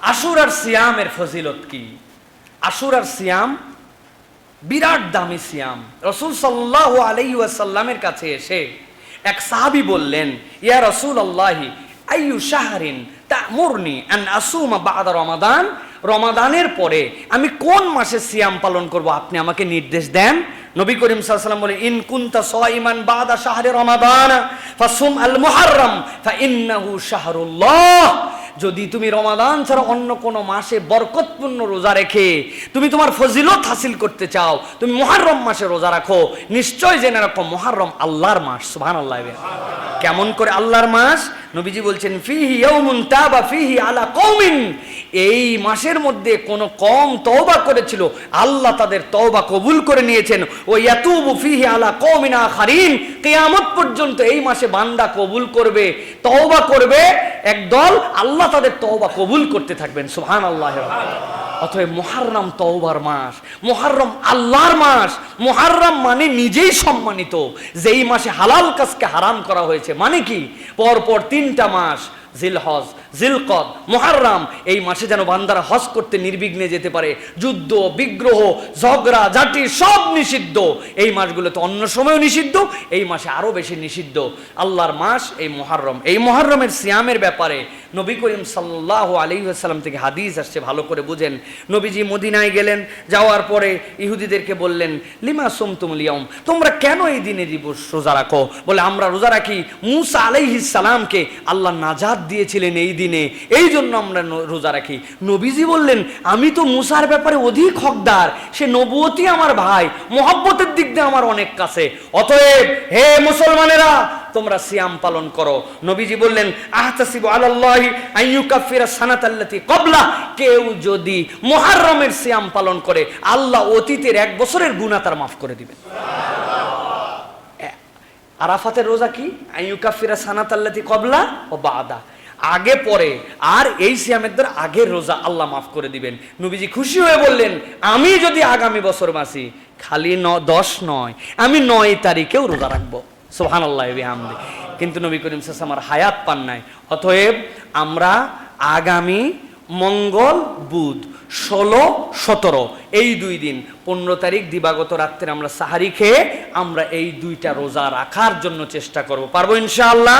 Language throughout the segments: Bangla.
আশুরার সিয়ামের ফজিলত কি? আশুরার সিয়াম বিরাট দামি সিয়াম। রসুল সাল্লাহ আলাই ওয়াসাল্লামের কাছে এসে এক সাহাবি বললেন, ইয়া রসুল আল্লাহি আইয়ু শাহরিন তা'মুরনি আন আসুমা বাদা রমাদান? রমাদানের পরে আমি কোন মাসে সিয়াম পালন করব? আপনি আমাকে নির্দেশ দেন। নবী করিম সাল্লাল্লাহু বলে ইন কুনতা সাইমান বাদা শাহরে রমাদান, ফাসুম আল মুহাররম ফা ইন্নাহু শাহরুল্লাহ। যদি তুমি রমাদান ছাড়া অন্য কোনো মাসে বরকতপূর্ণ রোজা রেখে তুমি তোমার ফজিলত হাসিল করতে চাও, তুমি মহারম মাসে রোজা রাখো, নিশ্চয় জেনে রাখো মহারম আল্লাহর মাস সুহান আল্লাহ কেমন করে আল্লাহর মাস? নবীজি বলছেন, ফিহি ইয়াউমুন তাবা, ফিহি আলা কওমিন। এই মাসের মধ্যে কোন কম তওবা করেছিল, আল্লাহ তাদের তওবা কবুল করে নিয়েছেন। ও ইয়াতুবু ফিহি আলা কওমিন আখারিন। কিয়ামত পর্যন্ত এই মাসে বান্দা কবুল করবে, তওবা করবে, একদল আল্লাহ তাদের তওবা কবুল করতে থাকবেন। সুবহানাল্লাহ। অতএব মুহাররম তওবার মাস, মুহাররম আল্লাহর মাস, মুহাররম মানে নিজেই সম্মানিত। যেই মাসে হালাল কাজকে হারাম করা হয়েছে মানে কি? পরপর তিনটা মাস জিলহজ জিলকদ, মুহাররাম, এই মাসে যেন বান্দারা হজ করতে নির্বিঘ্নে যেতে পারে। যুদ্ধ, বিগ্রহ, ঝগড়া জাটি সব নিষিদ্ধ। এই মাসগুলোতে অন্য সময়ও নিষিদ্ধ, এই মাসে আরও বেশি নিষিদ্ধ। আল্লাহর মাস, এই মুহাররম। এই মুহাররমের সিয়ামের ব্যাপারে নবী করিম সাল্লাহ আলী সাল্লাম থেকে হাদিস আসছে, ভালো করে বুঝেন। নবীজি মদিনায় গেলেন, যাওয়ার পরে ইহুদিদেরকে বললেন, লিমা সোমতুম লিয়ম তোমরা কেন এই দিনে দিবস রোজা রাখো? বলে, আমরা রোজা রাখি। মুসা আলাইহিস সালামকে আল্লাহ নাজাদ দিয়েছিলেন এই দিনে। এই জন্য আমরা রোজা রাখি। নবীজি বললেন, আমি তো মুসার ব্যাপারে অধিক হকদার। সে নবুয়তি আমার ভাই, মোহাব্বতের দিক দিয়ে আমার অনেক কাছে। অতএব, হে মুসলমানেরা, তোমরা সিয়াম পালন করো। নবীজি বললেন, আহতাসিবু আলাল্লাহি আইয়ুকাফিরা সানাতাল্লাতি ক্বাবলা। কেউ যদি মুহররমের সিয়াম পালন করে, আল্লাহ অতীতের এক বছরের গুনাহ তার মাফ করে দিবেন। আরাফাতের রোজা কি? আইয়ুকাফিরা সানাতাল্লাতি কবলা ও বাদা। আগে পরে, আর এই সিয়ামের দ্বারা আগের রোজা আল্লাহ মাফ করে দিবেন। নবীজি খুশি হয়ে বললেন, আমি যদি আগামী বছর মাসি খালি ন, দশ নয়, আমি নয় তারিখেও রোজা রাখব। সোহান আল্লাহ বিহামদি। কিন্তু নবী করিম সাস আমার হায়াত পান নাই। অতএব আমরা আগামী মঙ্গল, বুধ, ষোলো, সতেরো, এই দুই দিন, পনেরো তারিখ দিবাগত রাত্রে আমরা সাহারি খেয়ে আমরা এই দুইটা রোজা রাখার জন্য চেষ্টা করব। পারব ইনশাআল্লাহ?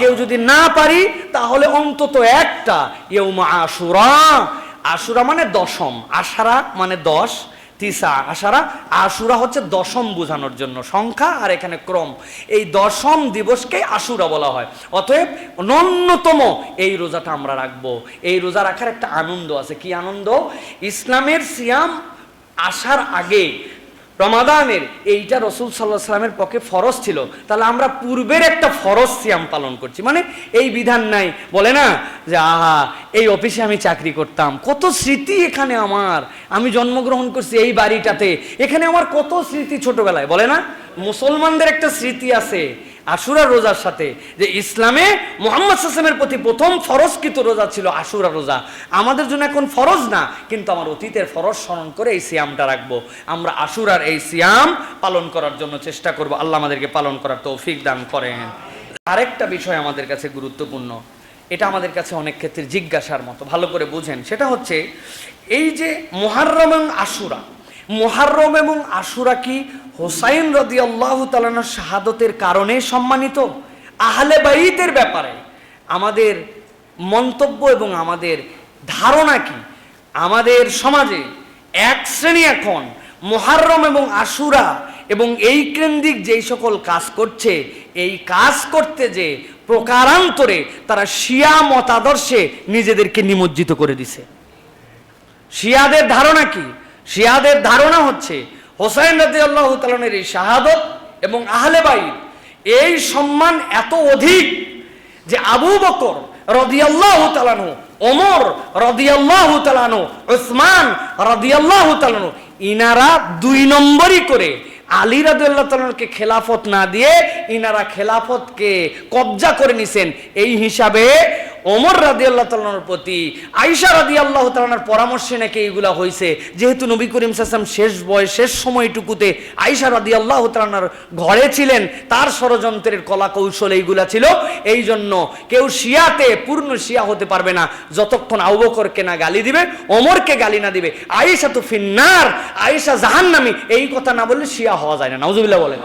কেউ যদি না পারি, তাহলে অন্তত একটা ইয়ৌমা আশুরা। আশুরা মানে দশম, আশারা মানে দশ, তিসা আশারা। আশুরা হচ্ছে দশম বোঝানোর জন্য সংখ্যা আর এখানে ক্রম। এই দশম দিবসকে আশুরা বলা হয়। অতএব ন্যূনতম এই রোজাটা আমরা রাখব। এই রোজা রাখার একটা আনন্দ আছে। কি আনন্দ? ইসলামের সিয়াম আসার আগে রমাদানের, এইটা রসুল সাল্লাহ সাল্লামের পক্ষে ফরজ ছিল। তাহলে আমরা পূর্বের একটা ফরজ সিয়াম পালন করছি। মানে এই বিধান নাই। বলে না যে, আহা, এই অফিসে আমি চাকরি করতাম। কত স্মৃতি এখানে আমার। আমি জন্মগ্রহণ করছি এই বাড়িটাতে। এখানে আমার কত স্মৃতি ছোটবেলায়। বলে না? মুসলমানদের একটা স্মৃতি আছে। আশুরা রোজার সাথে, যে ইসলামে মোহাম্মদ সাসেমের প্রতি প্রথম ফরজকৃত রোজা ছিল আশুরা রোজা। আমাদের জন্য এখন ফরজ না, কিন্তু আমার অতীতের ফরজ স্মরণ করে এই সিয়ামটা রাখব। আমরা আশুরার এই সিয়াম পালন করার জন্য চেষ্টা করব। আল্লাহ আমাদেরকে পালন করার তৌফিক দান করেন। আরেকটা বিষয় আমাদের কাছে গুরুত্বপূর্ণ, এটা আমাদের কাছে অনেক ক্ষেত্রে জিজ্ঞাসার মতো। ভালো করে বুঝেন। সেটা হচ্ছে, এই যে মোহাররম এবং আশুরা মোহাররম এবং আশুরা কি? হোসাইন রদি আল্লাহ তালানোর শাহাদতের কারণে সম্মানিত? আহলে বাইতের ব্যাপারে আমাদের মন্তব্য এবং আমাদের ধারণা কি? আমাদের সমাজে এক শ্রেণি এখন মোহাররম এবং আশুরা এবং এই কেন্দ্রিক যেই সকল কাজ করছে, এই কাজ করতে যে প্রকারান্তরে তারা শিয়া মতাদর্শে নিজেদেরকে নিমজ্জিত করে দিছে। শিয়াদের ধারণা কি? শিয়াদের ধারণা হচ্ছে হোসাইন রাজি আল্লাহ তালনের এই শাহাদত এবং আহলে বাইত এই সম্মান এত অধিক যে আবু বকর রদিয়াল্লাহু তালানু ওমর রদিয়াল্লাহু তালানু উসমান রদিয়াল্লাহু তালানু ইনারা দুই নম্বরই করে আলী রাদুল্লাহ তালকে খেলাফত না দিয়ে ইনারা খেলাফতকে কবজা করে নিছেন। এই হিসাবে ওমর রাদি আল্লাহ তালার প্রতি আইসা রাদি আল্লাহ তালার পরামর্শে নাকি এইগুলা হয়েছে যেহেতু নবী করিম সাসাম শেষ বয়স, শেষ সময়টুকুতে আইসা রাদি আল্লাহ তালার ঘরে ছিলেন, তার ষড়যন্ত্রের কলা কৌশল এইগুলা ছিল। এই জন্য কেউ শিয়াতে, পূর্ণ শিয়া হতে পারবে না। যতক্ষণ আউবকরকে না গালি দিবে, ওমরকে গালি না দিবে আয়েশা তো ফিন্নার, আয়েশা জাহান্নামী, এই কথা না বললে শিয়া হওয়া যায় না। নাউজুবিল্লাহ বলেন।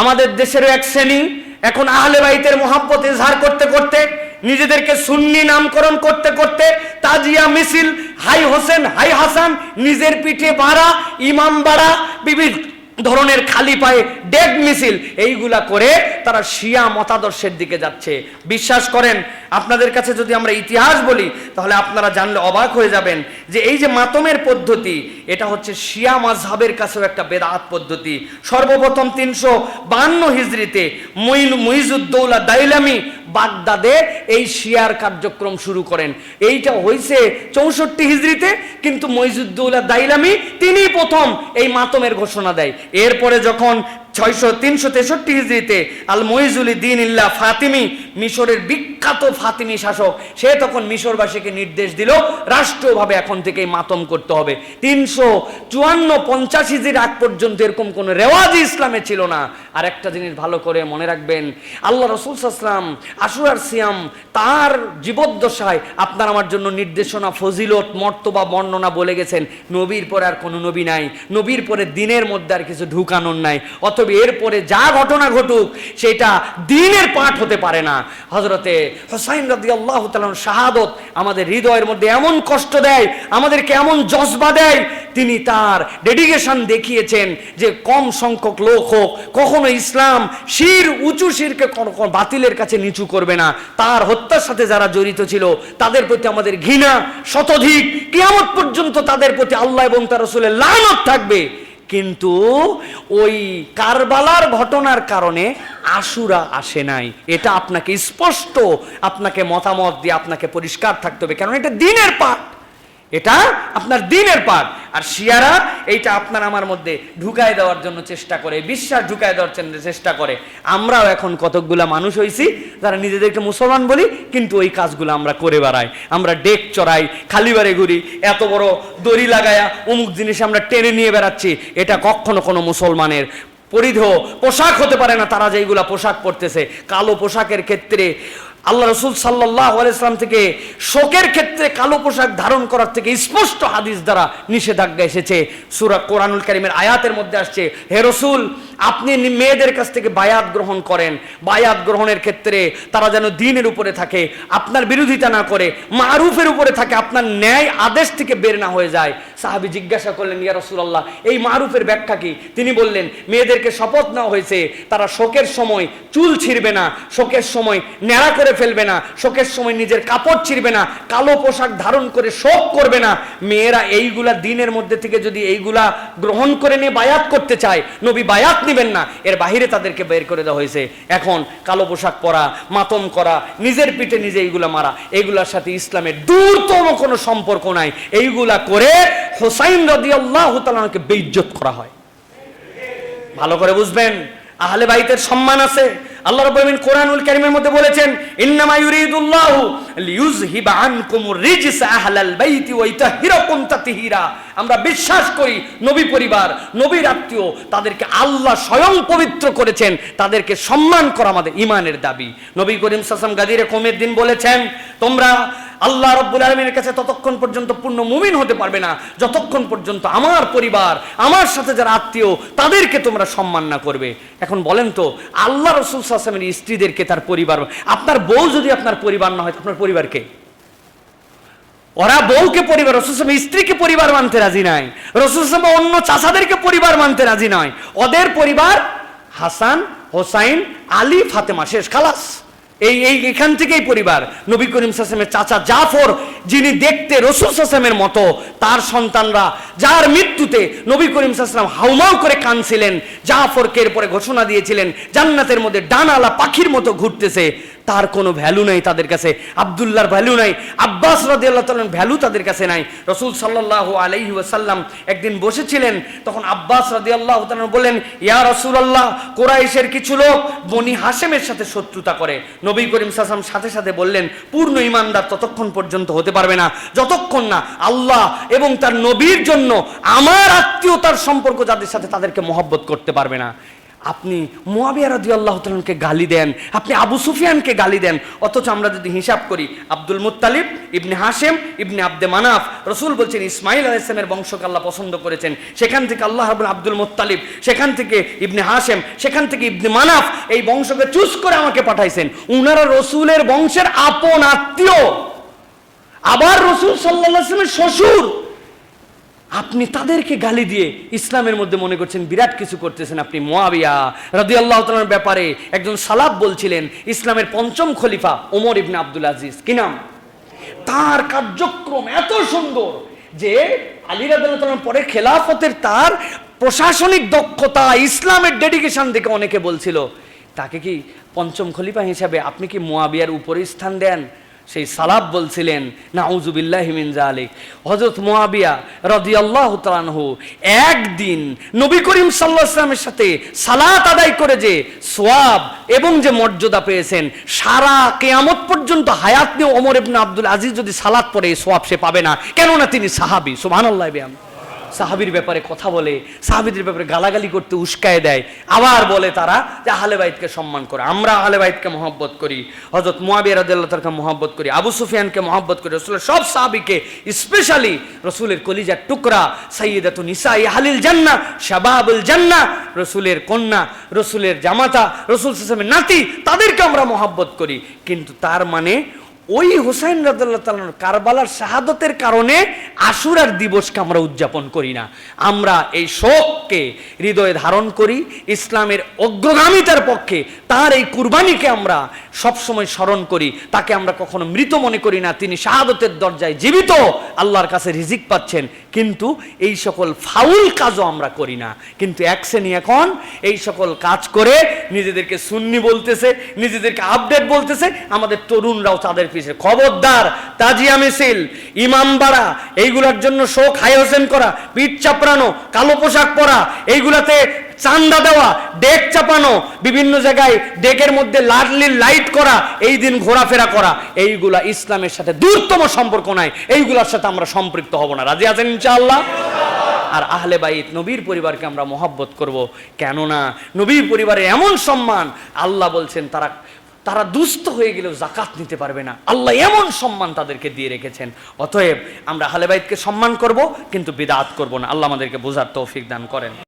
আমাদের দেশেরও এক শ্রেণি, এখন আহলে বাইতের মোহাব্বত ইজহার করতে করতে নিজেদেরকে সুন্নি নামকরণ করতে করতে তাজিয়া মিছিল, হাই হোসেন, হাই হাসান, নিজের পিঠে বাড়া, ইমাম বাড়া, বিভিন্ন ধরনের খালি পায়ে ডেক মিছিল, এইগুলা করে তারা শিয়া মতাদর্শের দিকে যাচ্ছে। বিশ্বাস করেন, আপনাদের কাছে যদি আমরা ইতিহাস বলি, তাহলে আপনারা জানলে অবাক হয়ে যাবেন যে এই যে মাতমের পদ্ধতি, এটা হচ্ছে শিয়া মাজহাবের কাছেও একটা বেদাত পদ্ধতি। সর্বপ্রথম তিনশো বান্ন হিজড়িতে মইন, মুইজুদ্দৌলা দাইলামি বাগদাদে এই শিয়ার কার্যক্রম শুরু করেন। এইটা হয়েছে চৌষট্টি হিজড়িতে, কিন্তু মইজুদ্দৌলা দাইলামি তিনি প্রথম এই মাতমের ঘোষণা দেয়। এরপরে যখন ছয়শো তিনশো তেষট্টি হিজড়িতে আল মহিজুল দিন ইল্লা ফাতিমি মিশরের বিখ্যাত ফাতিমি শাসক, সে তখন মিশরবাসীকে নির্দেশ দিল রাষ্ট্রীয়ভাবে এখন থেকে মাতম করতে হবে। তিনশো চুয়ান্ন পঞ্চাশ হিজড়ির আগ পর্যন্ত এরকম কোনো রেওয়াজ ইসলামে ছিল না। আর একটা জিনিস ভালো করে মনে রাখবেন, আল্লাহ রসুল সাসলাম আশুরার সিয়াম তার জীবদ্দশায় আপনার আমার জন্য নির্দেশনা, ফজিলত, মর্তবা, বর্ণনা বলে গেছেন, নবীর পরে আর কোনো নবী নাই, নবীর পরে দিনের মধ্যে আর কিছু ঢুকানোর নাই, অথবা এরপরে যা ঘটনা ঘটুক, সেটা দিনের পাঠ হতে পারে না। হজরতে হোসাইন রাদি আল্লাহ তালন শাহাদত আমাদের হৃদয়ের মধ্যে এমন কষ্ট দেয়, আমাদেরকে এমন জজবা দেয়, তিনি তার ডেডিকেশন দেখিয়েছেন যে কম সংখ্যক লোক হোক, কখনো ইসলাম শির, উঁচু শিরকে বাতিলের কাছে নিচু করবে না। তার হত্যার সাথে যারা জড়িত ছিল, তাদের প্রতি আমাদের ঘৃণা শতধিক। কিয়ামত পর্যন্ত তাদের প্রতি আল্লাহ এবং তার রসুলের লানত থাকবে। কিন্তু ওই কারবালার ঘটনার কারণে আশুরা আসে নাই। এটা আপনাকে স্পষ্ট, আপনাকে মতামত দিয়ে আপনাকে পরিষ্কার থাকতে হবে কারণ এটা দিনের পাঠ। এটা আপনার দিনের পাঠ। আর শিয়ারা এইটা আপনার আমার মধ্যে ঢুকায় দেওয়ার জন্য চেষ্টা করে, বিশ্বাস ঢুকায় দেওয়ার জন্য চেষ্টা করে। আমরাও এখন কতকগুলা মানুষ হয়েছি যারা নিজেদেরকে মুসলমান বলি, কিন্তু ওই কাজগুলো আমরা করে বেড়াই। আমরা ডেক চড়াই খালিবারে ঘুরি, এত বড় দড়ি লাগায়া অমুক জিনিস আমরা টেনে নিয়ে বেড়াচ্ছি, এটা কখনো কোনো মুসলমানের পরিধেয় পোশাক হতে পারে না, তারা যেইগুলা পোশাক পরতেছে। কালো পোশাকের ক্ষেত্রে আল্লাহ রসুল সাল্লাহ আলাইসলাম থেকে শোকের ক্ষেত্রে কালো পোশাক ধারণ করার থেকে স্পষ্ট হাদিস দ্বারা নিষেধাজ্ঞা এসেছে। সুরা কোরআনুল করিমের আয়াতের মধ্যে আসছে, হে রসুল, আপনি মেয়েদের কাছ থেকে বায়াত গ্রহণ করেন। বায়াত গ্রহণের ক্ষেত্রে তারা যেন দিনের উপরে থাকে, আপনার বিরোধিতা না করে, মারুফের উপরে থাকে, আপনার ন্যায় আদেশ থেকে বের না হয়ে যায়। সাহাবি জিজ্ঞাসা করলেন, ইয়া রসুল্লাহ এই মারুফের ব্যাখ্যা কি? তিনি বললেন, মেয়েদেরকে শপথ নেওয়া হয়েছে, তারা শোকের সময় চুল ছিঁড়বে না, শোকের সময় ন্যাড়া করে ফেলবে না, শোকের সময় নিজের কাপড় ছিঁড়বে না, কালো পোশাক ধারণ করে শোক করবে না। মেয়েরা এইগুলা দিনের মধ্যে থেকে যদি এইগুলা গ্রহণ করে নিয়ে বায়াত করতে চায়, নবী বায়াত নিবেন না। এর বাহিরে তাদেরকে বের করে দেওয়া হয়েছে। এখন কালো পোশাক পরা, মাতম করা, নিজের পিঠে নিজে এইগুলা মারা, এইগুলার সাথে ইসলামের দূরতম কোনো সম্পর্ক নাই। এইগুলা করে হোসাইন রদি আল্লাহ তালাকে বেইজ্জত করা হয়। ভালো করে বুঝবেন, আহলে বাইতের সম্মান আছে। আল্লাহ রাব্বুল আমিন কোরআনুল কারীমের মধ্যে বলেছেন, ইন্নামা ইউরিদুল্লাহু লিইউযহিবা আনকুমুর রিজস আহলাল বাইতি ওয়া ইতাহহিরাকুম তাতহীরা। আমরা বিশ্বাস করি, নবী পরিবার, নবীর আত্মীয় তাদেরকে আল্লাহ স্বয়ং পবিত্র করেছেন, তাদেরকে সম্মান করা আমাদের ইমানের দাবি। নবী করিম সাসাম গাদিরে কমের দিন বলেছেন, তোমরা আল্লাহ রব্বুল আলমীর কাছে ততক্ষণ পর্যন্ত পূর্ণ মুমিন হতে পারবে না। যতক্ষণ পর্যন্ত আমার পরিবার, আমার সাথে যারা আত্মীয়, তাদেরকে তোমরা সম্মান না করবে। এখন বলেন তো, আল্লাহ রসুল সাসলামের স্ত্রীদেরকে তার পরিবার, আপনার বউ যদি আপনার পরিবার না হয়, আপনার পরিবারকে? ওরা বউকে পরিবার, রসুল সাহেব স্ত্রীকে পরিবার মানতে রাজি নাই। রসুল সাহেব অন্য চাষাদেরকে পরিবার মানতে রাজি নয় ওদের পরিবার হাসান, হোসাইন, আলী, ফাতেমা, শেষ, খালাস। এই এই এখান থেকেই পরিবার। নবী করিম সাসেমের চাচা জাফর যিনি দেখতে রসুল সাসলামের মতো, তার সন্তানরা যার মৃত্যুতে নবী করিম সাসলাম হাউমাউ করে কানছিলেন জাফরকে এরপরে ঘোষণা দিয়েছিলেন, জান্নাতের মধ্যে ডানালা পাখির মতো ঘুরতেছে, তার কোনো ভ্যালু নাই তাদের কাছে, আবদুল্লাহর ভ্যালু নাই, আব্বাস রাদিয়াল্লাহু তাআলার ভ্যালু তাদের কাছে নাই। রসুল সাল্লাল্লাহু আলাইহি ওয়াসাল্লাম একদিন বসেছিলেন, তখন আব্বাস রাদিয়াল্লাহু তাআলা বললেন, ইয়া রাসূলুল্লাহ, কোরাইশের কিছু লোক বনি হাশেমের সাথে শত্রুতা করে। নবী করিম সাল্লাম সাথে সাথে বললেন, পূর্ণ ইমানদার ততক্ষণ পর্যন্ত হতে পারবে না। যতক্ষণ না আল্লাহ এবং তার নবীর জন্য আমার আত্মীয়তার সম্পর্ক যাদের সাথে তাদেরকে মহব্বত করতে পারবে না। আপনি মুয়াবিয়া রাজি আল্লাহ তালকে গালি দেন, আপনি আবু সুফিয়ানকে গালি দেন, অথচ আমরা যদি হিসাব করি, Abdul Muttalib, ibn Hashim, ibn Abd Manaf, রসুল বলছেন ইসমাইল আলাহ ইসলামের বংশকে আল্লাহ পছন্দ করেছেন। সেখান থেকে আল্লাহ রাবুল আব্দুল মুত্তালিব, সেখান থেকে ইবনে হাশেম, সেখান থেকে ইবনে মানাফ এই বংশকে চুজ করে আমাকে পাঠাইছেন। উনারা রসুলের বংশের আপন আত্মীয়। আবার রসুল সাল্লাহ আসলামের শ্বশুর। আপনি তাদেরকে গালি দিয়ে ইসলামের মধ্যে মনে করছেন বিরাট কিছু করতেছেন আপনি মোয়াবিয়া রাদি আল্লাহ তালার ব্যাপারে একজন সালাব বলছিলেন, ইসলামের পঞ্চম খলিফা ওমর ইবনে আব্দুল আজিজ। কি নাম? তার কার্যক্রম এত সুন্দর যে আলী রাদিয়াল্লাহু পরে খেলাফতের তার প্রশাসনিক দক্ষতা, ইসলামের ডেডিকেশন দেখে অনেকে বলছিল, তাকে কি পঞ্চম খলিফা হিসাবে আপনি কি মোয়াবিয়ার উপরে স্থান দেন? সেই সালাব বলছিলেন না মিন জালিক হজরত মোয়াবিয়া রদিয়াল্লাহ তালানহ একদিন নবী করিম সাল্লাহ ইসলামের সাথে সালাত আদায় করে যে সোয়াব এবং যে মর্যাদা পেয়েছেন, সারা কেয়ামত পর্যন্ত হায়াত নিয়ে ওমর এবনা আব্দুল আজিজ যদি সালাত পড়ে সোয়াব সে পাবে না। কেননা তিনি সাহাবি, সুবহানাল্লাহ বিহাম সাহাবির ব্যাপারে কথা বলে, সাহাবিদের ব্যাপারে গালাগালি করতে উস্কায় দেয়। আবার বলে তারা যে আহলে বাইতকে সম্মান করে। আমরা আহলে বাইতকে মহব্বত করি। হজরত মুয়াবিয়া রাদিয়াল্লাহু তাআলাকে মহব্বত করি। আবু সুফিয়ানকে মহব্বত করি। রসুলের সব সাহাবিকে, স্পেশালি রসুলের কলিজার টুকরা, সাইয়্যিদাতু নিসাই আহলিল জান্না শাবাবুল জান্না রসুলের কন্যা, রসুলের জামাতা, রসুল সাল্লাল্লাহু নাতি, তাদেরকে আমরা মহব্বত করি। কিন্তু তার মানে ওই হোসাইন রাদিয়াল্লাহু তাআলার কারবালার শাহাদতের কারণে আশুরার দিবসকে আমরা উদযাপন করি না। আমরা এই শোককে, হৃদয়ে ধারণ করি, ইসলামের অগ্রগামিতার পক্ষে তার এই কুরবানিকে আমরা সবসময় স্মরণ করি। তাকে আমরা কখনো মৃত মনে করি না। তিনি শাহাদতের দরজায় জীবিত, আল্লাহর কাছে রিজিক পাচ্ছেন। কিন্তু এই সকল ফাউল কাজও আমরা করি না। কিন্তু এক শ্রেণি এখন এই সকল কাজ করে নিজেদেরকে সুন্নি বলতেছে, নিজেদেরকে আপডেট বলতেছে। আমাদের তরুণরাও তাদের পিছিয়ে খবরদার তাজিয়া মিছিল, ইমাম বাড়া, এইগুলার জন্য শোক হাই হোসেন করা, পিঠ চাপড়ানো, কালো পোশাক পরা, এইগুলাতে চান্দা দেওয়া, ডেক চাপানো, বিভিন্ন জায়গায় ডেকের মধ্যে লাডলি লাইট করা, এই দিন ঘোরাফেরা করা, এইগুলা ইসলামের সাথে দূরতম সম্পর্ক নাই, এইগুলার সাথে আমরা সম্পৃক্ত হব না। রাজি আছেন ইনশাআল্লাহ? আর আহলে বাইত, নবীর পরিবারকে আমরা মহব্বত করব। কেননা, নবীর পরিবারে এমন সম্মান, আল্লাহ বলছেন, তারা তারা দুস্থ হয়ে গেলেও জাকাত নিতে পারবে না। আল্লাহ এমন সম্মান তাদেরকে দিয়ে রেখেছেন। অতএব আমরা হালেবাইদকে সম্মান করব, কিন্তু বিদাত করব না। আল্লাহ আমাদেরকে বোঝার তৌফিক দান করেন।